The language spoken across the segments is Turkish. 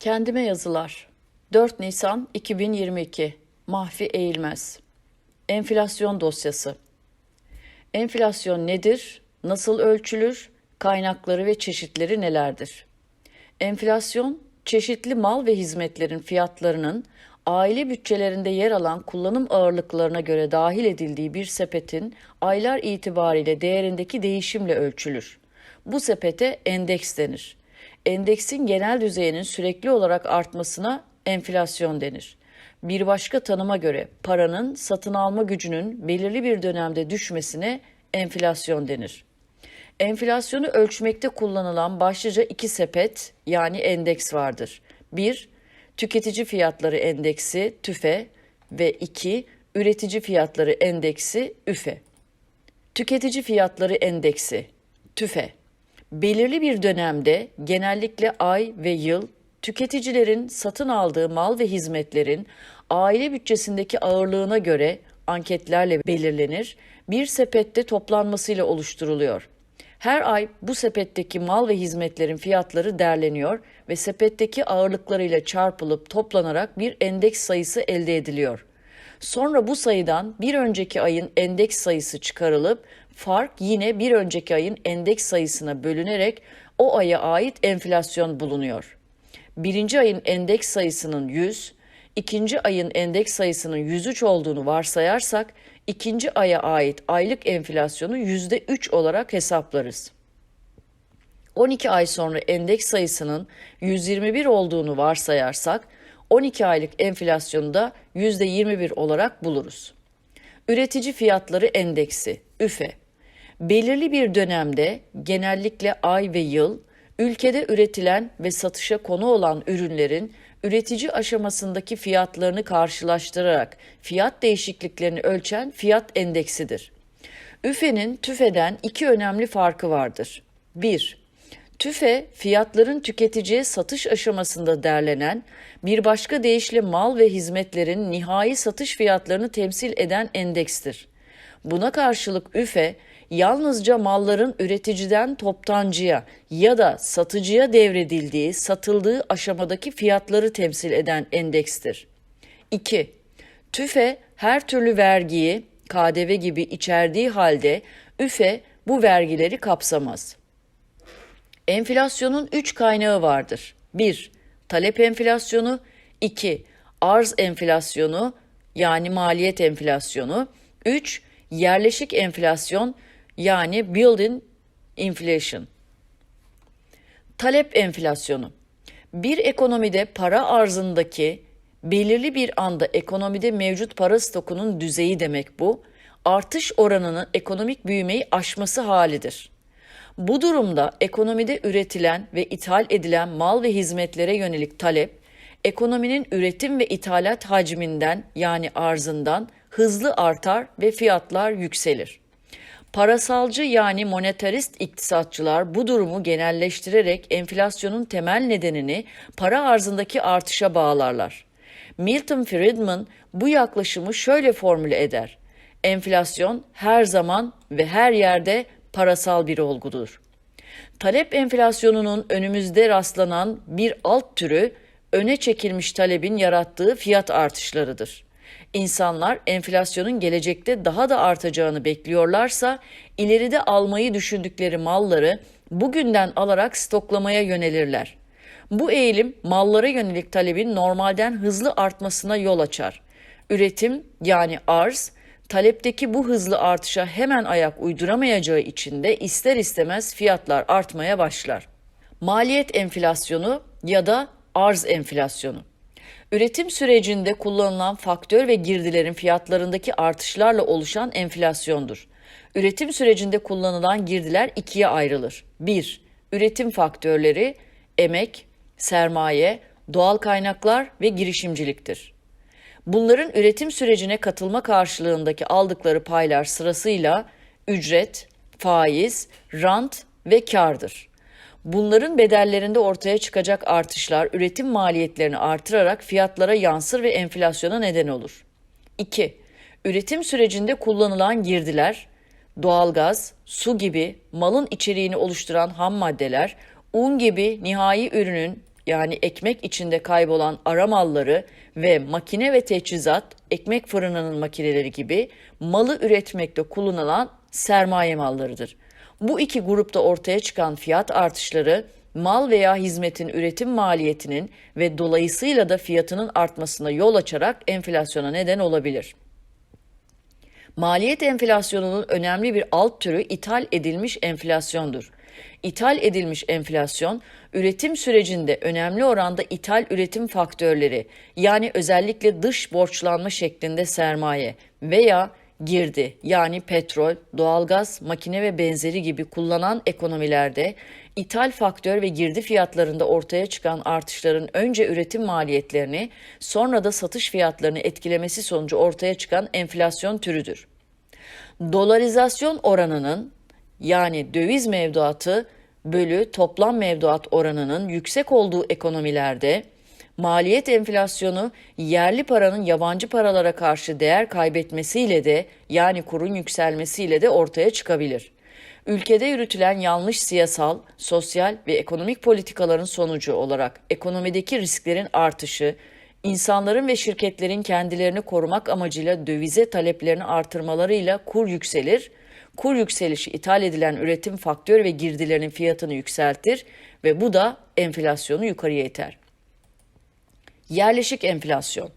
Kendime yazılar. 4 Nisan 2022. Mahfi Eğilmez. Enflasyon dosyası. Enflasyon nedir? Nasıl ölçülür? Kaynakları ve çeşitleri nelerdir? Enflasyon, çeşitli mal ve hizmetlerin fiyatlarının aile bütçelerinde yer alan kullanım ağırlıklarına göre dahil edildiği bir sepetin aylar itibariyle değerindeki değişimle ölçülür. Bu sepete endeks denir. Endeksin genel düzeyinin sürekli olarak artmasına enflasyon denir. Bir başka tanıma göre paranın satın alma gücünün belirli bir dönemde düşmesine enflasyon denir. Enflasyonu ölçmekte kullanılan başlıca iki sepet yani endeks vardır. 1. Tüketici fiyatları endeksi TÜFE ve 2. Üretici fiyatları endeksi ÜFE. Tüketici fiyatları endeksi TÜFE belirli bir dönemde genellikle ay ve yıl tüketicilerin satın aldığı mal ve hizmetlerin aile bütçesindeki ağırlığına göre anketlerle belirlenir, bir sepette toplanmasıyla oluşturuluyor. Her ay bu sepetteki mal ve hizmetlerin fiyatları derleniyor ve sepetteki ağırlıklarıyla çarpılıp toplanarak bir endeks sayısı elde ediliyor. Sonra bu sayıdan bir önceki ayın endeks sayısı çıkarılıp fark yine bir önceki ayın endeks sayısına bölünerek o aya ait enflasyon bulunuyor. Birinci ayın endeks sayısının 100, ikinci ayın endeks sayısının 103 olduğunu varsayarsak ikinci aya ait aylık enflasyonu %3 olarak hesaplarız. 12 ay sonra endeks sayısının 121 olduğunu varsayarsak 12 aylık enflasyonu da %21 olarak buluruz. Üretici fiyatları endeksi üfe belirli bir dönemde genellikle ay ve yıl ülkede üretilen ve satışa konu olan ürünlerin üretici aşamasındaki fiyatlarını karşılaştırarak fiyat değişikliklerini ölçen fiyat endeksidir. Üfe'nin TÜFE'den iki önemli farkı vardır. 1. TÜFE, fiyatların tüketiciye satış aşamasında derlenen, bir başka deyişle mal ve hizmetlerin nihai satış fiyatlarını temsil eden endekstir. Buna karşılık üfe, yalnızca malların üreticiden toptancıya ya da satıcıya devredildiği, satıldığı aşamadaki fiyatları temsil eden endekstir. 2. TÜFE her türlü vergiyi, KDV gibi içerdiği halde üfe bu vergileri kapsamaz. Enflasyonun 3 kaynağı vardır. 1. Talep enflasyonu 2. Arz enflasyonu yani maliyet enflasyonu 3. Yerleşik enflasyon yani built-in inflation. Talep enflasyonu. Bir ekonomide para arzındaki belirli bir anda ekonomide mevcut para stokunun düzeyi demek bu. Artış oranının ekonomik büyümeyi aşması halidir. Bu durumda ekonomide üretilen ve ithal edilen mal ve hizmetlere yönelik talep, ekonominin üretim ve ithalat hacminden yani arzından hızlı artar ve fiyatlar yükselir. Parasalcı yani monetarist iktisatçılar bu durumu genelleştirerek enflasyonun temel nedenini para arzındaki artışa bağlarlar. Milton Friedman bu yaklaşımı şöyle formüle eder. Enflasyon her zaman ve her yerde parasal bir olgudur. Talep enflasyonunun önümüzde rastlanan bir alt türü öne çekilmiş talebin yarattığı fiyat artışlarıdır. İnsanlar enflasyonun gelecekte daha da artacağını bekliyorlarsa ileride almayı düşündükleri malları bugünden alarak stoklamaya yönelirler. Bu eğilim mallara yönelik talebin normalden hızlı artmasına yol açar. Üretim yani arz talepteki bu hızlı artışa hemen ayak uyduramayacağı için de ister istemez fiyatlar artmaya başlar. Maliyet enflasyonu ya da arz enflasyonu. Üretim sürecinde kullanılan faktör ve girdilerin fiyatlarındaki artışlarla oluşan enflasyondur. Üretim sürecinde kullanılan girdiler ikiye ayrılır. 1. Üretim faktörleri, emek, sermaye, doğal kaynaklar ve girişimciliktir. Bunların üretim sürecine katılma karşılığındaki aldıkları paylar sırasıyla ücret, faiz, rant ve kardır. Bunların bedellerinde ortaya çıkacak artışlar üretim maliyetlerini artırarak fiyatlara yansır ve enflasyona neden olur. 2. Üretim sürecinde kullanılan girdiler, doğalgaz, su gibi malın içeriğini oluşturan ham maddeler, un gibi nihai ürünün yani ekmek içinde kaybolan ara malları ve makine ve teçhizat, ekmek fırınının makineleri gibi malı üretmekte kullanılan sermaye mallarıdır. Bu iki grupta ortaya çıkan fiyat artışları mal veya hizmetin üretim maliyetinin ve dolayısıyla da fiyatının artmasına yol açarak enflasyona neden olabilir. Maliyet enflasyonunun önemli bir alt türü ithal edilmiş enflasyondur. İthal edilmiş enflasyon, üretim sürecinde önemli oranda ithal üretim faktörleri yani özellikle dış borçlanma şeklinde sermaye veya girdi yani petrol, doğalgaz, makine ve benzeri gibi kullanan ekonomilerde ithal faktör ve girdi fiyatlarında ortaya çıkan artışların önce üretim maliyetlerini sonra da satış fiyatlarını etkilemesi sonucu ortaya çıkan enflasyon türüdür. Dolarizasyon oranının yani döviz mevduatı bölü toplam mevduat oranının yüksek olduğu ekonomilerde maliyet enflasyonu yerli paranın yabancı paralara karşı değer kaybetmesiyle de yani kurun yükselmesiyle de ortaya çıkabilir. Ülkede yürütülen yanlış siyasal, sosyal ve ekonomik politikaların sonucu olarak ekonomideki risklerin artışı, insanların ve şirketlerin kendilerini korumak amacıyla dövize taleplerini artırmalarıyla kur yükselir, kur yükselişi ithal edilen üretim faktör ve girdilerinin fiyatını yükseltir ve bu da enflasyonu yukarıya iter. Yerleşik enflasyon.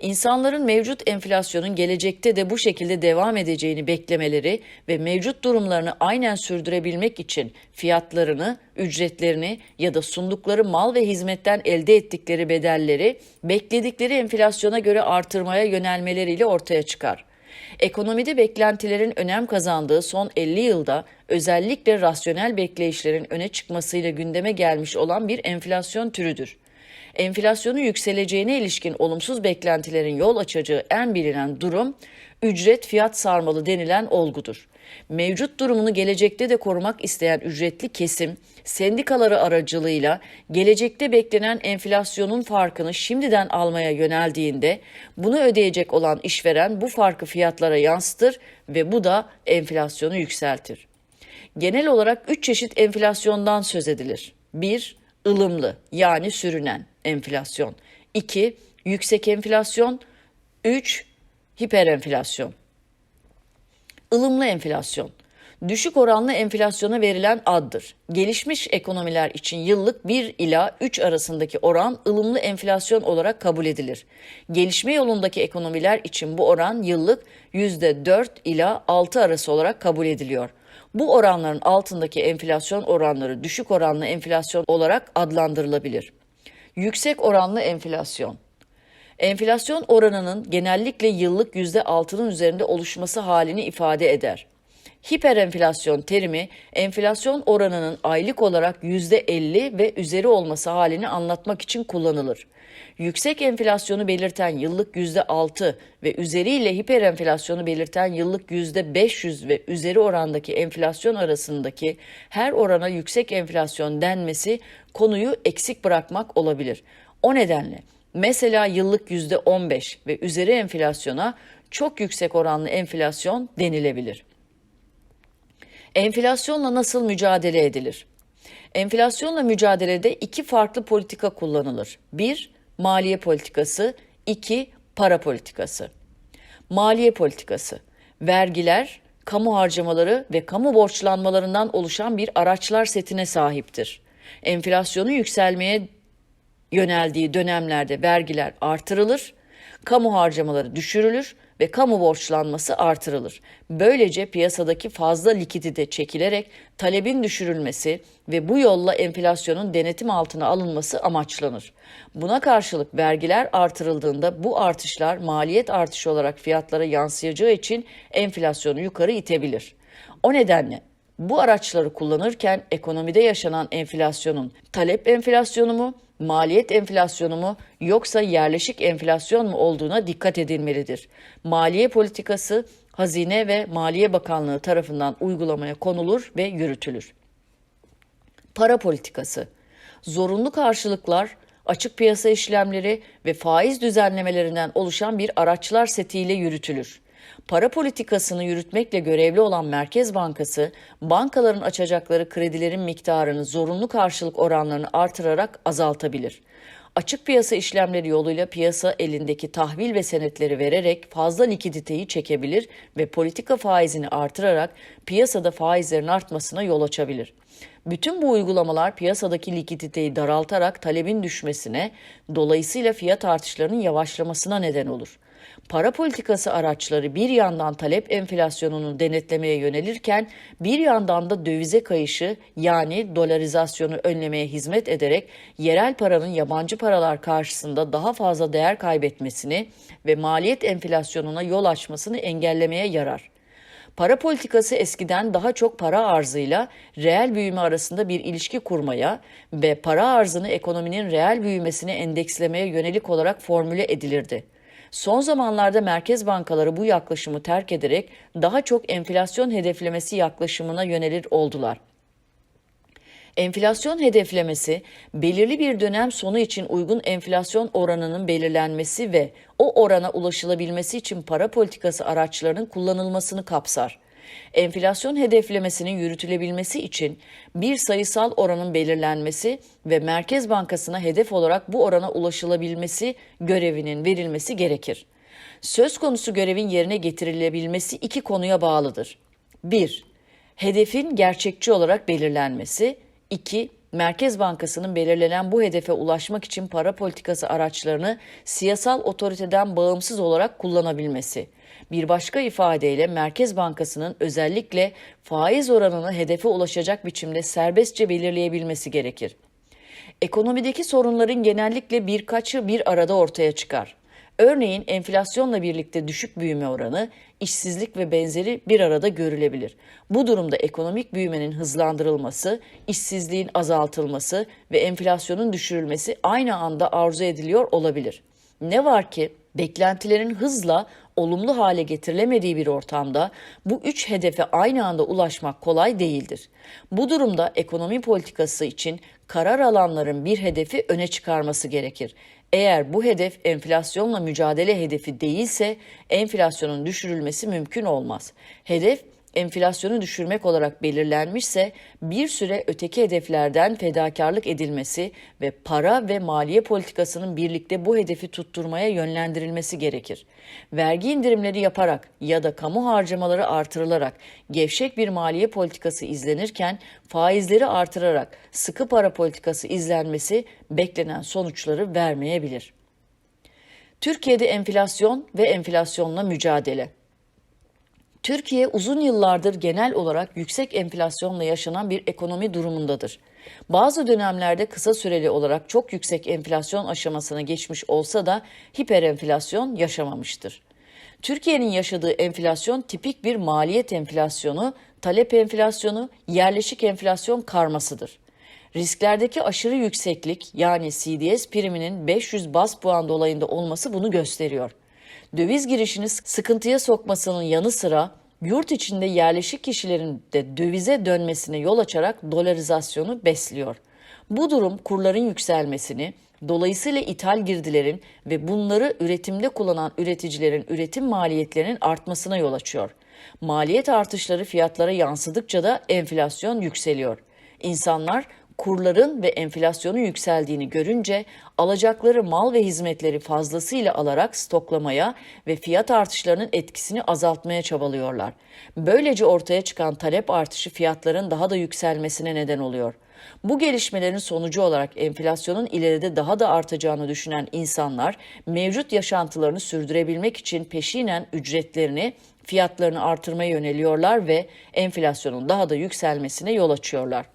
İnsanların mevcut enflasyonun gelecekte de bu şekilde devam edeceğini beklemeleri ve mevcut durumlarını aynen sürdürebilmek için fiyatlarını, ücretlerini ya da sundukları mal ve hizmetten elde ettikleri bedelleri bekledikleri enflasyona göre artırmaya yönelmeleriyle ortaya çıkar. Ekonomide beklentilerin önem kazandığı son 50 yılda özellikle rasyonel bekleyişlerin öne çıkmasıyla gündeme gelmiş olan bir enflasyon türüdür enflasyonu yükseleceğine ilişkin olumsuz beklentilerin yol açacağı en bilinen durum ücret fiyat sarmalı denilen olgudur. Mevcut durumunu gelecekte de korumak isteyen ücretli kesim sendikaları aracılığıyla gelecekte beklenen enflasyonun farkını şimdiden almaya yöneldiğinde bunu ödeyecek olan işveren bu farkı fiyatlara yansıtır ve bu da enflasyonu yükseltir. Genel olarak üç çeşit enflasyondan söz edilir. 1 ılımlı yani sürünen enflasyon. 2. Yüksek enflasyon. 3. Hiperenflasyon. Ilımlı enflasyon. Düşük oranlı enflasyona verilen addır. Gelişmiş ekonomiler için yıllık 1 ila 3 arasındaki oran ılımlı enflasyon olarak kabul edilir. Gelişme yolundaki ekonomiler için bu oran yıllık %4 ila 6 arası olarak kabul ediliyor. Bu oranların altındaki enflasyon oranları düşük oranlı enflasyon olarak adlandırılabilir. Yüksek oranlı enflasyon. Enflasyon oranının genellikle yıllık %6'nın üzerinde oluşması halini ifade eder. Hiperenflasyon terimi enflasyon oranının aylık olarak %50 ve üzeri olması halini anlatmak için kullanılır. Yüksek enflasyonu belirten yıllık %6 ve üzeriyle hiperenflasyonu belirten yıllık %500 ve üzeri orandaki enflasyon arasındaki her orana yüksek enflasyon denmesi konuyu eksik bırakmak olabilir. O nedenle mesela yıllık %15 ve üzeri enflasyona çok yüksek oranlı enflasyon denilebilir. Enflasyonla nasıl mücadele edilir? Enflasyonla mücadelede iki farklı politika kullanılır. Bir, maliye politikası, iki, para politikası. Maliye politikası, vergiler, kamu harcamaları ve kamu borçlanmalarından oluşan bir araçlar setine sahiptir. Enflasyonu yükselmeye yöneldiği dönemlerde vergiler artırılır, kamu harcamaları düşürülür ve kamu borçlanması artırılır. Böylece piyasadaki fazla likidite çekilerek talebin düşürülmesi ve bu yolla enflasyonun denetim altına alınması amaçlanır. Buna karşılık vergiler artırıldığında bu artışlar maliyet artışı olarak fiyatlara yansıyacağı için enflasyonu yukarı itebilir. O nedenle bu araçları kullanırken ekonomide yaşanan enflasyonun talep enflasyonu mu, maliyet enflasyonu mu yoksa yerleşik enflasyon mu olduğuna dikkat edilmelidir. Maliye politikası Hazine ve Maliye Bakanlığı tarafından uygulamaya konulur ve yürütülür. Para politikası Zorunlu karşılıklar, açık piyasa işlemleri ve faiz düzenlemelerinden oluşan bir araçlar setiyle yürütülür. Para politikasını yürütmekle görevli olan Merkez Bankası, bankaların açacakları kredilerin miktarını zorunlu karşılık oranlarını artırarak azaltabilir. Açık piyasa işlemleri yoluyla piyasa elindeki tahvil ve senetleri vererek fazla likiditeyi çekebilir ve politika faizini artırarak piyasada faizlerin artmasına yol açabilir. Bütün bu uygulamalar piyasadaki likiditeyi daraltarak talebin düşmesine, dolayısıyla fiyat artışlarının yavaşlamasına neden olur. Para politikası araçları bir yandan talep enflasyonunu denetlemeye yönelirken bir yandan da dövize kayışı yani dolarizasyonu önlemeye hizmet ederek yerel paranın yabancı paralar karşısında daha fazla değer kaybetmesini ve maliyet enflasyonuna yol açmasını engellemeye yarar. Para politikası eskiden daha çok para arzıyla reel büyüme arasında bir ilişki kurmaya ve para arzını ekonominin reel büyümesine endekslemeye yönelik olarak formüle edilirdi. Son zamanlarda merkez bankaları bu yaklaşımı terk ederek daha çok enflasyon hedeflemesi yaklaşımına yönelir oldular. Enflasyon hedeflemesi, belirli bir dönem sonu için uygun enflasyon oranının belirlenmesi ve o orana ulaşılabilmesi için para politikası araçlarının kullanılmasını kapsar. Enflasyon hedeflemesinin yürütülebilmesi için bir sayısal oranın belirlenmesi ve Merkez Bankası'na hedef olarak bu orana ulaşılabilmesi görevinin verilmesi gerekir. Söz konusu görevin yerine getirilebilmesi iki konuya bağlıdır. 1. Hedefin gerçekçi olarak belirlenmesi. 2. Merkez Bankası'nın belirlenen bu hedefe ulaşmak için para politikası araçlarını siyasal otoriteden bağımsız olarak kullanabilmesi. Bir başka ifadeyle Merkez Bankası'nın özellikle faiz oranını hedefe ulaşacak biçimde serbestçe belirleyebilmesi gerekir. Ekonomideki sorunların genellikle birkaçı bir arada ortaya çıkar. Örneğin enflasyonla birlikte düşük büyüme oranı, işsizlik ve benzeri bir arada görülebilir. Bu durumda ekonomik büyümenin hızlandırılması, işsizliğin azaltılması ve enflasyonun düşürülmesi aynı anda arzu ediliyor olabilir. Ne var ki beklentilerin hızla olumlu hale getirilemediği bir ortamda bu üç hedefe aynı anda ulaşmak kolay değildir. Bu durumda ekonomi politikası için karar alanların bir hedefi öne çıkarması gerekir. Eğer bu hedef enflasyonla mücadele hedefi değilse enflasyonun düşürülmesi mümkün olmaz. Hedef enflasyonu düşürmek olarak belirlenmişse bir süre öteki hedeflerden fedakarlık edilmesi ve para ve maliye politikasının birlikte bu hedefi tutturmaya yönlendirilmesi gerekir. Vergi indirimleri yaparak ya da kamu harcamaları artırılarak gevşek bir maliye politikası izlenirken faizleri artırarak sıkı para politikası izlenmesi beklenen sonuçları vermeyebilir. Türkiye'de enflasyon ve enflasyonla mücadele Türkiye uzun yıllardır genel olarak yüksek enflasyonla yaşanan bir ekonomi durumundadır. Bazı dönemlerde kısa süreli olarak çok yüksek enflasyon aşamasına geçmiş olsa da hiperenflasyon yaşamamıştır. Türkiye'nin yaşadığı enflasyon tipik bir maliyet enflasyonu, talep enflasyonu, yerleşik enflasyon karmasıdır. Risklerdeki aşırı yükseklik yani CDS priminin 500 bas puan dolayında olması bunu gösteriyor döviz girişini sıkıntıya sokmasının yanı sıra yurt içinde yerleşik kişilerin de dövize dönmesine yol açarak dolarizasyonu besliyor. Bu durum kurların yükselmesini, dolayısıyla ithal girdilerin ve bunları üretimde kullanan üreticilerin üretim maliyetlerinin artmasına yol açıyor. Maliyet artışları fiyatlara yansıdıkça da enflasyon yükseliyor. İnsanlar kurların ve enflasyonun yükseldiğini görünce alacakları mal ve hizmetleri fazlasıyla alarak stoklamaya ve fiyat artışlarının etkisini azaltmaya çabalıyorlar. Böylece ortaya çıkan talep artışı fiyatların daha da yükselmesine neden oluyor. Bu gelişmelerin sonucu olarak enflasyonun ileride daha da artacağını düşünen insanlar mevcut yaşantılarını sürdürebilmek için peşinen ücretlerini, fiyatlarını artırmaya yöneliyorlar ve enflasyonun daha da yükselmesine yol açıyorlar.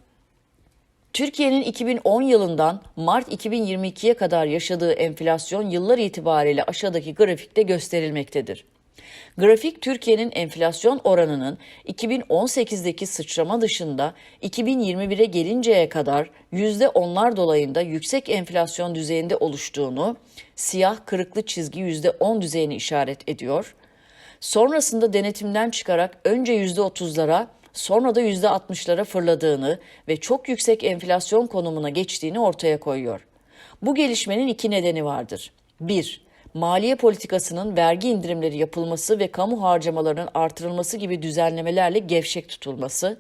Türkiye'nin 2010 yılından Mart 2022'ye kadar yaşadığı enflasyon yıllar itibariyle aşağıdaki grafikte gösterilmektedir. Grafik Türkiye'nin enflasyon oranının 2018'deki sıçrama dışında 2021'e gelinceye kadar %10'lar dolayında yüksek enflasyon düzeyinde oluştuğunu, siyah kırıklı çizgi %10 düzeyini işaret ediyor. Sonrasında denetimden çıkarak önce %30'lara sonra da %60'lara fırladığını ve çok yüksek enflasyon konumuna geçtiğini ortaya koyuyor. Bu gelişmenin iki nedeni vardır. 1. maliye politikasının vergi indirimleri yapılması ve kamu harcamalarının artırılması gibi düzenlemelerle gevşek tutulması.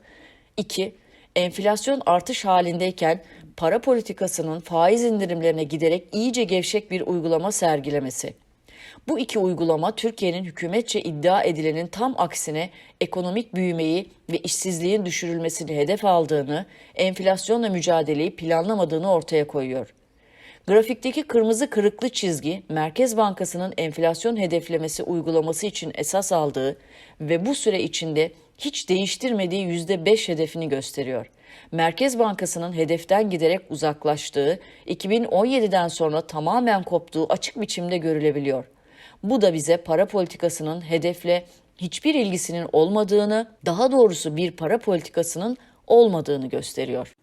2. Enflasyon artış halindeyken para politikasının faiz indirimlerine giderek iyice gevşek bir uygulama sergilemesi. Bu iki uygulama Türkiye'nin hükümetçe iddia edilenin tam aksine ekonomik büyümeyi ve işsizliğin düşürülmesini hedef aldığını, enflasyonla mücadeleyi planlamadığını ortaya koyuyor. Grafikteki kırmızı kırıklı çizgi Merkez Bankası'nın enflasyon hedeflemesi uygulaması için esas aldığı ve bu süre içinde hiç değiştirmediği %5 hedefini gösteriyor. Merkez Bankası'nın hedeften giderek uzaklaştığı, 2017'den sonra tamamen koptuğu açık biçimde görülebiliyor. Bu da bize para politikasının hedefle hiçbir ilgisinin olmadığını, daha doğrusu bir para politikasının olmadığını gösteriyor.